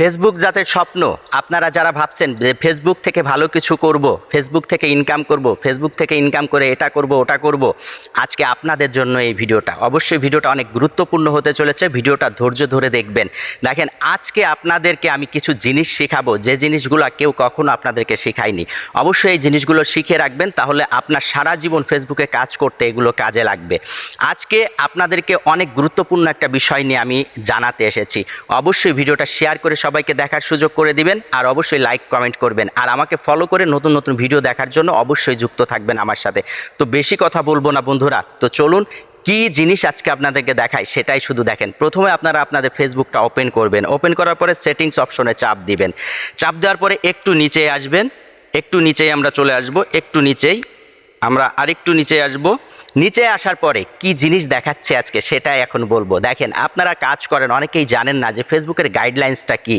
Facebook জাতের স্বপ্ন। আপনারা যারা ভাবছেন যে ফেসবুক থেকে ভালো কিছু করব ফেসবুক থেকে ইনকাম করব ফেসবুক থেকে ইনকাম করে এটা করব, ওটা করব, আজকে আপনাদের জন্য এই ভিডিওটা। অবশ্যই ভিডিওটা অনেক গুরুত্বপূর্ণ হতে চলেছে, ভিডিওটা ধৈর্য ধরে দেখবেন। দেখেন, আজকে আপনাদেরকে আমি কিছু জিনিস শেখাবো, যে জিনিসগুলো কেউ কখনো আপনাদেরকে শেখায়নি। অবশ্যই এই জিনিসগুলো শিখে রাখবেন, তাহলে আপনার সারা জীবন ফেসবুকে কাজ করতে এগুলো কাজে লাগবে। আজকে আপনাদেরকে অনেক গুরুত্বপূর্ণ একটা বিষয় নিয়ে আমি জানাতে এসেছি। অবশ্যই ভিডিওটা শেয়ার করে সবাইকে দেখার সুযোগ করে দিবেন আর অবশ্যই লাইক কমেন্ট করবেন। আর আমাকে ফলো করে নতুন নতুন ভিডিও দেখার জন্য অবশ্যই যুক্ত থাকবেন আমার সাথে। তো বেশি কথা বলব না বন্ধুরা, তো চলুন কি জিনিস আজকে আপনাদেরকে দেখাই সেটাই শুধু দেখেন। প্রথমে আপনারা আপনাদের ফেসবুকটা ওপেন করবেন। ওপেন করার পরে সেটিংস অপশনে চাপ দিবেন। চাপ দেওয়ার পরে একটু নিচে আসবেন, একটু নিচেই আমরা চলে আসব, একটু নিচেই আমরা আরেকটু নিচে আসব। নিচে আসার পরে কি জিনিস দেখাচ্ছে আজকে সেটাই এখন বলব। দেখেন, আপনারা কাজ করেন, অনেকেই জানেন না যে ফেসবুকের গাইডলাইন্সটা কি?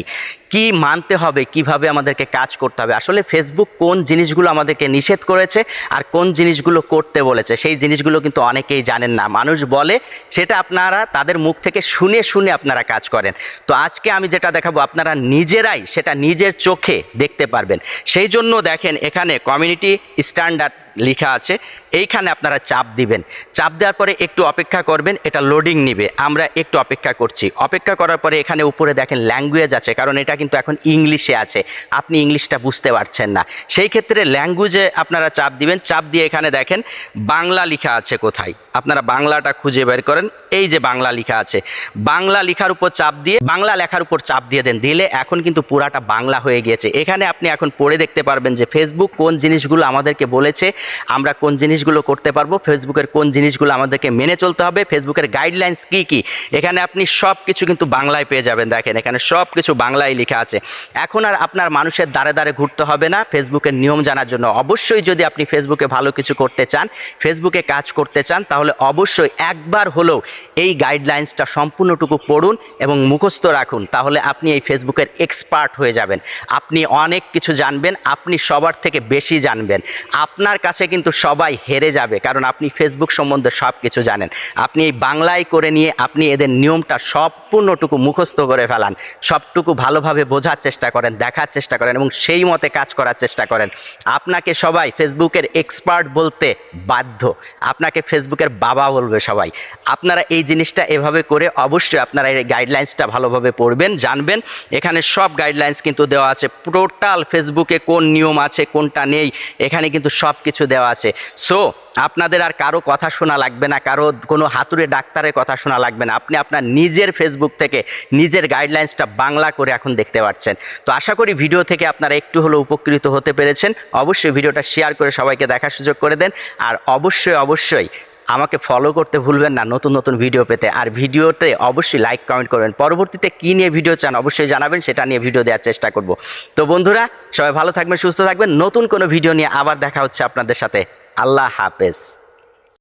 কি মানতে হবে, কীভাবে আমাদেরকে কাজ করতে হবে? আসলে ফেসবুক কোন জিনিসগুলো আমাদেরকে নিষেধ করেছে আর কোন জিনিসগুলো করতে বলেছে? সেই জিনিসগুলো কিন্তু অনেকেই জানেন না। মানুষ বলে, সেটা আপনারা তাদের মুখ থেকে শুনে শুনে আপনারা কাজ করেন। তো আজকে আমি যেটা দেখাবো, আপনারা নিজেরাই সেটা নিজের চোখে দেখতে পারবেন। সেই জন্য দেখেন, এখানে কমিউনিটি স্ট্যান্ডার্ড লেখা আছে, এইখানে আপনারা চাপ দিবেন। চাপ দেওয়ার পরে একটু অপেক্ষা করবেন, এটা লোডিং নিবে। আমরা একটু অপেক্ষা করছি। অপেক্ষা করার পরে এখানে উপরে দেখেন ল্যাঙ্গুয়েজ আছে, কারণ এটা কিন্তু এখন ইংলিশে আছে। আপনি ইংলিশটা বুঝতে পারছেন না। সেই ক্ষেত্রে ল্যাঙ্গুয়েজে আপনারা চাপ দিবেন। চাপ দিয়ে এখানে দেখেন বাংলা লেখা আছে কোথায়? আপনারা বাংলাটা খুঁজে বের করেন। এই যে বাংলা লেখা আছে। বাংলা লেখার উপর চাপ দিয়ে, বাংলা লেখার উপর চাপ দিয়ে দেন। দিলে এখন কিন্তু পুরাটা বাংলা হয়ে গিয়েছে। এখানে আপনি এখন পড়ে দেখতে পারবেন যে ফেসবুক কোন জিনিসগুলো আমাদেরকে বলেছে আমরা কোন জিনিসগুলো করতে পারব ফেসবুকের কোন জিনিসগুলো আমাদেরকে মেনে চলতে হবে ফেসবুকের গাইডলাইন্স কি কি? এখানে আপনি সব কিছু কিন্তু বাংলায় পেয়ে যাবেন, দেখেন এখানে সব কিছু বাংলায় লেখা আছে। এখন আর আপনার মানুষের দ্বারে দ্বারে ঘুরতে হবে না ফেসবুকের নিয়ম জানার জন্য। অবশ্যই যদি আপনি ফেসবুকে ভালো কিছু করতে চান ফেসবুকে কাজ করতে চান, তাহলে অবশ্যই একবার হলেও এই গাইডলাইন্সটা সম্পূর্ণটুকু পড়ুন এবং মুখস্থ রাখুন, তাহলে আপনি এই ফেসবুকের এক্সপার্ট হয়ে যাবেন। আপনি অনেক কিছু জানবেন, আপনি সবার থেকে বেশি জানবেন। আপনার কাছে কিন্তু সবাই হেরে যাবে, কারণ আপনি ফেসবুক সম্বন্ধে সব কিছু জানেন। আপনি এই বাংলায় করে নিয়ে আপনি এদের নিয়মটা সম্পূর্ণটুকু মুখস্থ করে ফেলান, সবটুকু ভালোভাবে বোঝার চেষ্টা করেন, দেখার চেষ্টা করেন এবং সেই মতে কাজ করার চেষ্টা করেন। আপনাকে সবাই ফেসবুকের এক্সপার্ট বলতে বাধ্য, আপনাকে ফেসবুকের বাবা বলবে সবাই। আপনারা এই জিনিসটা এভাবে করে অবশ্যই আপনারা এই গাইডলাইন্সটা ভালোভাবে পড়বেন, জানবেন। এখানে সব গাইডলাইন্স কিন্তু দেওয়া আছে টোটাল ফেসবুকে কোন নিয়ম আছে, কোনটা নেই, এখানে কিন্তু সব কিছু দেওয়া আছে। সো আপনাদের আর কারও কথা শোনা লাগবে না, কারও কোনো হাতুড়ে ডাক্তারের কথা শোনা লাগবে না। আপনি আপনার নিজের ফেসবুক থেকে নিজের গাইডলাইন্সটা বাংলা করে এখন দেখতে পাচ্ছেন তো আশা করি ভিডিও থেকে আপনারা একটু হলেও উপকৃত হতে পেরেছেন। অবশ্যই ভিডিওটা শেয়ার করে সবাইকে দেখার সুযোগ করে দেন। আর অবশ্যই অবশ্যই আমাকে ফলো করতে ভুলবেন না নতুন নতুন ভিডিও পেতে। আর ভিডিওতে অবশ্যই লাইক কমেন্ট করবেন। পরবর্তীতে কী নিয়ে ভিডিও চান অবশ্যই জানাবেন, সেটা নিয়ে ভিডিও দেওয়ার চেষ্টা করব। তো বন্ধুরা, সবাই ভালো থাকবেন, সুস্থ থাকবেন। নতুন কোনো ভিডিও নিয়ে আবার দেখা হচ্ছে আপনাদের সাথে। আল্লাহ হাফেজ।